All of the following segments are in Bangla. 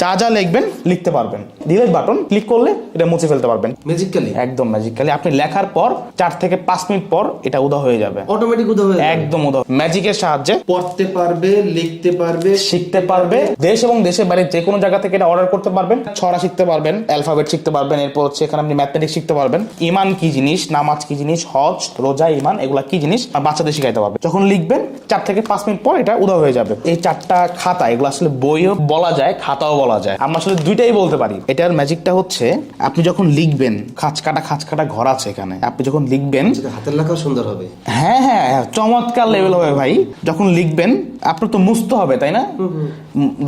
যা যা লিখবেন লিখতে পারবেন। ডিলেট বাটন ক্লিক করলে এটা মুছে ফেলতে পারবেন। ম্যাজিক্যালি একদম ম্যাজিক্যালি আপনি লেখার পর চার থেকে পাঁচ মিনিট পর এটা উদা হয়ে যাবে। অটোমেটিক উদা হয়ে যাবে। একদম উদা ম্যাজিকের সাহায্যে পড়তে পারবে লিখতে পারবে শিখতে পারবে। দেশ এবং দেশের বাইরে যে কোনো জায়গা থেকে এটা অর্ডার করতে পারবেন। ছড়া শিখতে পারবেন অ্যালফাবেট শিখতে পারবেন এরপর হচ্ছে এখানে আপনি ম্যাথমেটিক্স শিখতে পারবেন। ইমান কি জিনিস নামাজ কি জিনিস হজ রোজা ইমান এগুলা কি জিনিস বাচ্চাদের শিখাইতে পারবে যখন লিখবেন চার থেকে পাঁচ মিনিট পর এটা উদা হয়ে যাবে। এই চারটা খাতা এগুলো আসলে বইও বলা যায় খাতাও বলা যায়। আমরা আসলে দুইটাই বলতে পারি। এটার ম্যাজিকটা হচ্ছে আপনি যখন লিখবেন খাঁচ কাটা খাঁচ কাটা ঘর আছে এখানে আপনি যখন লিখবেন হাতের লেখাও সুন্দর হবে। হ্যাঁ হ্যাঁ হ্যাঁ, চমৎকার লেভেল হবে ভাই। যখন লিখবেন আপনার তো মুছতে হবে তাই না?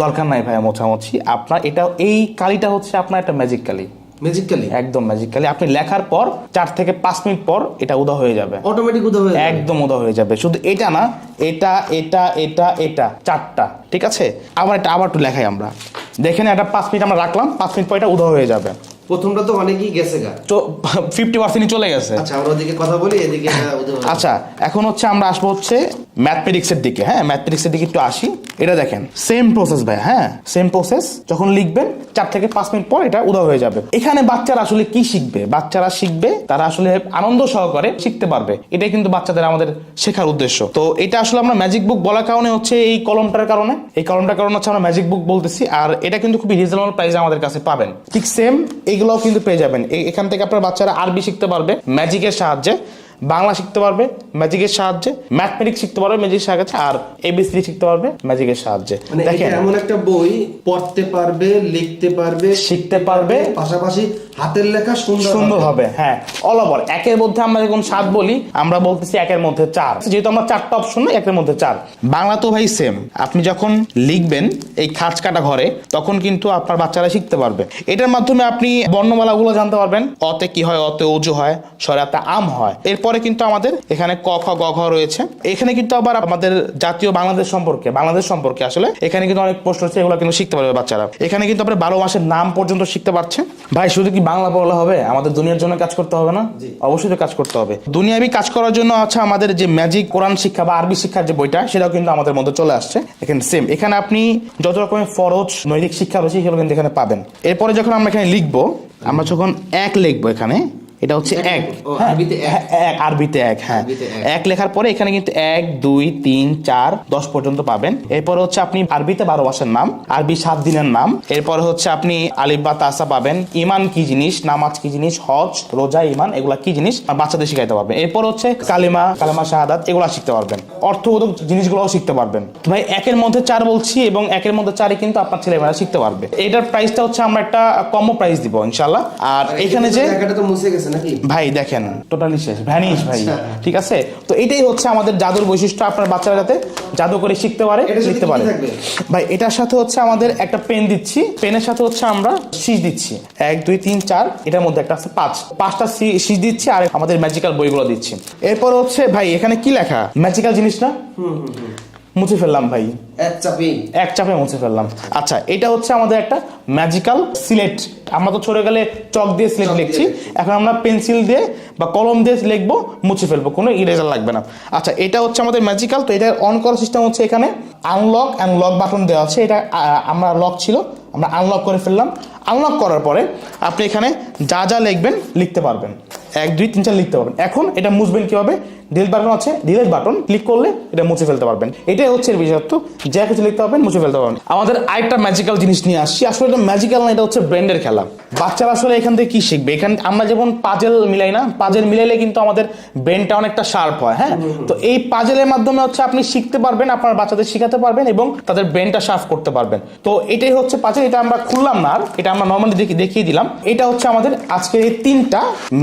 দরকার নাই ভাই মোছামুছি। আপনার এটা এই কালিটা হচ্ছে আপনার একটা ম্যাজিক কালি। ম্যাজিক্যালি একদম ম্যাজিক কালি। আপনি লেখার পর চার থেকে পাঁচ মিনিট পর এটা উদা হয়ে যাবে। অটোমেটিক উদয় হয়ে যাবে। একদম উদা হয়ে যাবে। শুধু এটা না এটা এটা এটা এটা চারটা ঠিক আছে? আবার এটা আবার একটু লেখাই আমরা। দেখেন এটা পাঁচ মিনিট আমরা রাখলাম পাঁচ মিনিট পর এটা উধাও হয়ে যাবে। প্রথমটা তো অনেকই গেছে গা। তো ফিফটি পার্সেন্টই চলে গেছে। আচ্ছা আমরা ওদিকে কথা বলি এদিকে আচ্ছা এখন হচ্ছে আমরা আসব হচ্ছে ম্যাথমেটিক্সের দিকে হ্যাঁ? ম্যাথমেটিক্সের দিকে একটু আসি। এটা দেখেন সেম প্রসেস ভাই হ্যাঁ? সেম প্রসেস যখন লিখবেন, চার থেকে পাঁচ মিনিট পর এটা উদয় হয়ে যাবে। এখানে বাচ্চারা আসলে কি শিখবে? বাচ্চারা শিখবে, তারা আসলে আনন্দ সহকারে শিখতে পারবে। এটাই কিন্তু বাচ্চাদের আমাদের শেখার উদ্দেশ্য। তো এটা আসলে আমরা ম্যাজিক বুক বলার কারণে হচ্ছে এই কলমটার কারণে। এই কলমটার কারণে হচ্ছে আমরা ম্যাজিক বুক বলতেছি, আর এটা কিন্তু খুবই রিজনেবল প্রাইসে আমাদের কাছে পাবেন। ঠিক সেম এইগুলোও কিন্তু পেয়ে যাবেন। এখান থেকে আপনার বাচ্চারা আরবি শিখতে পারবে ম্যাজিকের সাহায্যে। বাংলা শিখতে পারবে ম্যাজিকের সাহায্যে ম্যাথমেটিক্স শিখতে পারবে ম্যাজিকের সাহায্যে আর এবিসি শিখতে পারবে ম্যাজিকের সাহায্যে। মানে দেখেন। এমন একটা বই পড়তে পারবে লিখতে পারবে শিখতে পারবে। পাশাপাশি হাতের লেখা সুন্দর সুন্দর হবে। হ্যাঁ। অল ওভার একের মধ্যে আমরা যখন সাত বলি আমরা বলতেছি একের মধ্যে চার। যেহেতু আমরা চারটা অপশন না একের মধ্যে চার। বাংলা তো ভাই সেম আপনি যখন লিখবেন এই খাঁচ কাটা ঘরে তখন কিন্তু আপনার বাচ্চারা শিখতে পারবে। এটার মাধ্যমে আপনি বর্ণমালাগুলো জানতে পারবেন। অতে কি হয় অতে উজু হয় সরাতে আম হয়। এরপরে কিন্তু আমাদের এখানে ক খ গ ঘ রয়েছে। এখানে কিন্তু আবার আমাদের জাতীয় বাংলাদেশ সম্পর্কে বাংলাদেশ সম্পর্কে আসলে এখানে কিন্তু অনেক প্রশ্ন আছে এগুলো কিন্তু শিখতে পারবে বাচ্চারা। এখানে কিন্তু আপনার বারো মাসের নাম পর্যন্ত শিখতে পারছে। ভাই শুধু কি বাংলা পড়লে হবে? আমাদের দুনিয়ার জন্য কাজ করতে হবে না? অবশ্যই তো কাজ করতে হবে। দুনিয়াবি কাজ করার জন্য আছে আমাদের যে ম্যাজিক কোরআন শিক্ষা বা আরবি শিক্ষার যে বইটা সেটাও কিন্তু আমাদের মধ্যে চলে আসছে। এখানে সেম এখানে আপনি যত রকমের ফরজ নৈতিক শিক্ষা রয়েছে সেগুলো কিন্তু এখানে পাবেন। এরপরে যখন আমরা এখানে লিখব আমরা যখন এক লিখব এখানে এটা হচ্ছে এক, এক হ্যাঁ, আরবিতে এক। হ্যাঁ, এক আরবিতে এক হ্যাঁ। এক। লেখার পরে এখানে কিন্তু এক দুই তিন চার দশ পর্যন্ত পাবেন। এরপরে হচ্ছে আপনি আরবিতে বারো মাসের নাম আরবি সাত দিনের নাম। এরপরে হচ্ছে আপনি আলিফ বা তাসা পাবেন। ইমান কি জিনিস নামাজ কি জিনিস হজ রোজা ইমান এগুলা কি জিনিস আর বাচ্চাদের শিখাইতে পারবেন। এরপর হচ্ছে কালিমা কালিমা শাহাদাত এগুলা শিখতে পারবেন। অর্থবোধক জিনিসগুলোও শিখতে পারবেন। ভাই একের মধ্যে চার বলছি এবং একের মধ্যে চারই কিন্তু আপনার ছেলেমেয়েরা শিখতে পারবে। এটার প্রাইসটা হচ্ছে আমরা একটা কম প্রাইস দিব ইনশাল্লাহ আর এখানে যে তো মুছে গেছে নাকি? ভাই দেখেন টোটালি শেষ ভ্যানিশ ভাই। ঠিক আছে? তো এটাই হচ্ছে আমাদের জাদুর বৈশিষ্ট্য আপনার বাচ্চারা যাতে জাদু করে শিখতে পারে সাথে পারে। ভাই এটার সাথে হচ্ছে আমাদের একটা পেন দিচ্ছি। পেনের সাথে হচ্ছে আমরা শীষ দিচ্ছি। এক দুই তিন চার এটার মধ্যে একটা আছে পাঁচ। পাঁচটা শীষ দিচ্ছি আর আমাদের ম্যাজিক্যাল বইগুলো দিচ্ছি। এরপর হচ্ছে ভাই এখানে কি লেখা? ম্যাজিক্যাল জিনিস না? মুছে ফেললাম ভাই। এক চাপে। এক চাপে মুছে ফেললাম। আচ্ছা এটা হচ্ছে আমাদের একটা ম্যাজিক্যাল সিলেট আমরা তো ছোট গেলে চক দিয়ে সিলেট লিখছি। এখন আমরা পেন্সিল দিয়ে বা কলম দিয়ে লিখব মুছে ফেলব কোনো ইরেজার লাগবে না। আচ্ছা এটা হচ্ছে আমাদের ম্যাজিক্যাল তো এটা অন করার সিস্টেম হচ্ছে এখানে আনলক অ্যান্ড লক বাটন দেওয়া আছে। এটা আমরা লক ছিল আমরা আনলক করে ফেললাম। আনলক করার পরে আপনি এখানে যা যা লিখবেন লিখতে পারবেন। এক দুই তিন চার লিখতে পারবেন। এখন এটা মুছবেন কীভাবে? ডিলেট বাটন আছে ডিলেট বাটন ক্লিক করলে এটা মুছে ফেলতে পারবেন। এটাই হচ্ছে এর বিশেষত্ব যা কিছু লিখতে পারবেন, মুছে ফেলতে পারবেন। আমাদের আরেকটা ম্যাজিক্যাল জিনিস নিয়ে আসছি। আসলে এটা ম্যাজিক্যাল না, এটা হচ্ছে ব্রেন্ডের খেলা। বাচ্চারা আসলে এখান থেকে কি শিখবে? এখানে আমরা যেমন পাজেল মিলাই না পাজেল মিলাইলে কিন্তু আমাদের ব্রেনটা অনেকটা শার্প হয় হ্যাঁ? তো এই পাজেলের মাধ্যমে হচ্ছে আপনি শিখতে পারবেন, আপনার বাচ্চাদের শিখাতে পারবেন এবং তাদের ব্রেনটা শার্প করতে পারবেন। তো এটাই হচ্ছে পাজেল এটা আমরা খুললাম না আর, এটা আমরা নর্মালি দেখিয়ে দিলাম। এটা হচ্ছে আমাদের আজকের এই তিনটা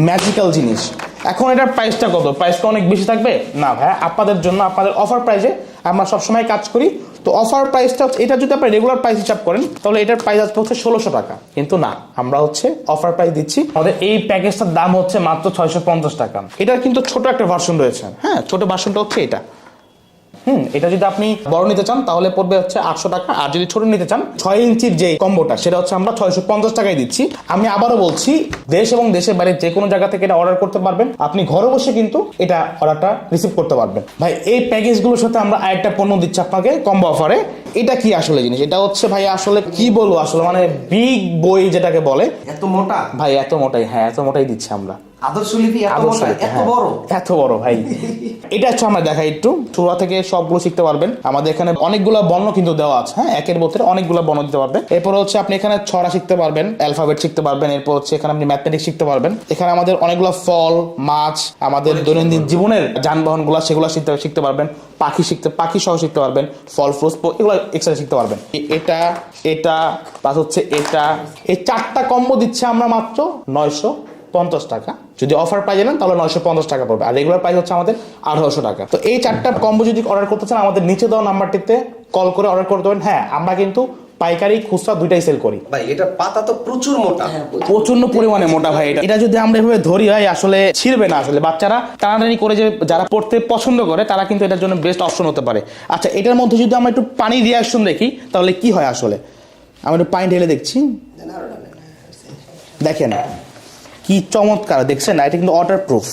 ম্যাজিক্যাল জিনিস। এখন এটার প্রাইসটা কত? প্রাইসটা অনেক বেশি থাকবে? না ভাই আপনাদের জন্য, আপনাদের অফার প্রাইসে আমরা সবসময় কাজ করি। তো অফার প্রাইসটা হচ্ছে, এটা যদি আপনি রেগুলার প্রাইস হিসাব করেন, তাহলে এটার প্রাইস আসবে হচ্ছে ষোলোশো টাকা। কিন্তু না, আমরা হচ্ছে অফার প্রাইস দিচ্ছি। আমাদের এই প্যাকেজটার দাম হচ্ছে মাত্র ছয়শো পঞ্চাশ টাকা। এটার কিন্তু ছোট একটা ভার্সন রয়েছে। হ্যাঁ ছোট ভার্সনটা হচ্ছে এটা। হুম, এটা যদি আপনি বড় নিতে চান, তাহলে পড়বে হচ্ছে আটশো টাকা। আর যদি ছোট নিতে চান, ছয় ইঞ্চির যে কম্বোটা, সেটা হচ্ছে আমরা ছয়শো পঞ্চাশ টাকায় দিচ্ছি। আমি আবারও বলছি, দেশ এবং দেশের বাইরে যে কোনো জায়গা থেকে এটা অর্ডার করতে পারবেন। আপনি ঘরে বসে কিন্তু এটা অর্ডারটা রিসিভ করতে পারবেন। ভাই, এই প্যাকেজগুলোর সাথে আমরা আরেকটা পণ্য দিচ্ছি আপনাকে কম্বো অফারে এটা কি আসলে জিনিস? এটা হচ্ছে ভাই আসলে কি বলব আসলে? মানে বিগ বই যেটাকে বলে। এত মোটা? ভাই এত মোটাই হ্যাঁ এত মোটাই দিচ্ছে আমরা। আদর্শ লিপি এত মোটা এত হ্যাঁ। বড়? এত বড় ভাই। এটা হচ্ছে আমরা দেখাই একটু। শুরু থেকে সবগুলো শিখতে পারবেন। আমাদের এখানে অনেকগুলো বর্ণ কিন্তু দেওয়া আছে হ্যাঁ? একের ভিতরে অনেকগুলো বর্ণ দিতে পারবেন। এরপর হচ্ছে আপনি এখানে ছড়া শিখতে পারবেন অ্যালফাবেট শিখতে পারবেন এরপর হচ্ছে এখানে আপনি ম্যাথমেটিক্স শিখতে পারবেন। এখানে আমাদের অনেকগুলো ফল মাছ আমাদের দৈনন্দিন জীবনের যানবাহনগুলো সেগুলো শিখতে শিখতে পারবেন। পাখি শিখতে, পাখি সহ শিখতে পারবেন, ফল, ফ্রুটস এগুলো এক্সট্রা শিখতে পারবেন। এটা এটা প্লাস হচ্ছে এটা। এই চারটা কম্বো দিচ্ছে আমরা মাত্র নয়শো পঞ্চাশ টাকা। যদি অফার পাই নেন, তাহলে নয়শো পঞ্চাশ টাকা পড়বে। আর রেগুলার প্রাইস হচ্ছে আমাদের আঠারোশো টাকা। তো এই চারটা কম্বো যদি অর্ডার করতে চান, আমাদের নিচে দেওয়া নাম্বারটিতে কল করে অর্ডার করতে পারেন হ্যাঁ আমরা কিন্তু পাইকারি খুচরা দুইটাই সেল করি। ভাই এটা পাতা তো প্রচুর মোটা। প্রচণ্ড পরিমাণে মোটা ভাই এটা। এটা যদি আমরা এভাবে ধরি ভাই আসলে ছিড়বে না আসলে। বাচ্চারা টানাটানি করে যে যারা পড়তে পছন্দ করে তারা কিন্তু এটার জন্য বেস্ট অপশন হতে পারে। আচ্ছা এটার মধ্যে যদি আমরা একটু পানি রিয়াকশন দেখি তাহলে কি হয় আসলে? আমি একটু পানি ঢেলে দেখছি। দেখেন কি চমৎকার দেখছেন না? এটা কিন্তু ওয়াটার প্রুফ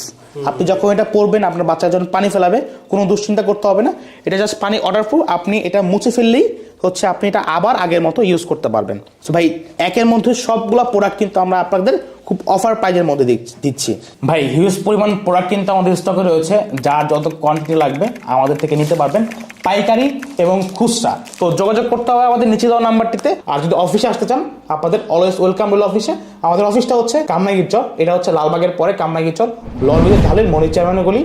আপনি যখন এটা পরবেন, আপনার বাচ্চা যখন পানি ফেলাবে, কোনো দুশ্চিন্তা করতে হবে না। এটা জাস্ট পানি অর্ডার প্রুফ আপনি এটা মুছে ফেললেই হচ্ছে আপনি এটা আবার আগের মতো ইউজ করতে পারবেন। তো ভাই, একের মধ্যে সবগুলো প্রোডাক্ট কিন্তু আমরা আপনাদের খুব অফার প্রাইজের মধ্যে দিচ্ছি- ভাই হিউজ পরিমাণ প্রোডাক্ট কিন্তু আমাদের স্টকে রয়েছে। যার যত কোয়ান্টিটি লাগবে, আমাদের থেকে নিতে পারবেন। পাইকারি এবং খুচরা। তো যোগাযোগ করতে হবে আমাদের নিচে দেওয়া নাম্বারটিতে। আর যদি অফিসে আসতে চান, আপনাদের অলওয়েজ ওয়েলকাম রইল অফিসে আমাদের অফিসটা হচ্ছে কামনাগির চক। এটা হচ্ছে লালবাগের পরে কামনাগির চক। ললবিদের ঢালের মনির চেয়ারম্যানের গলি।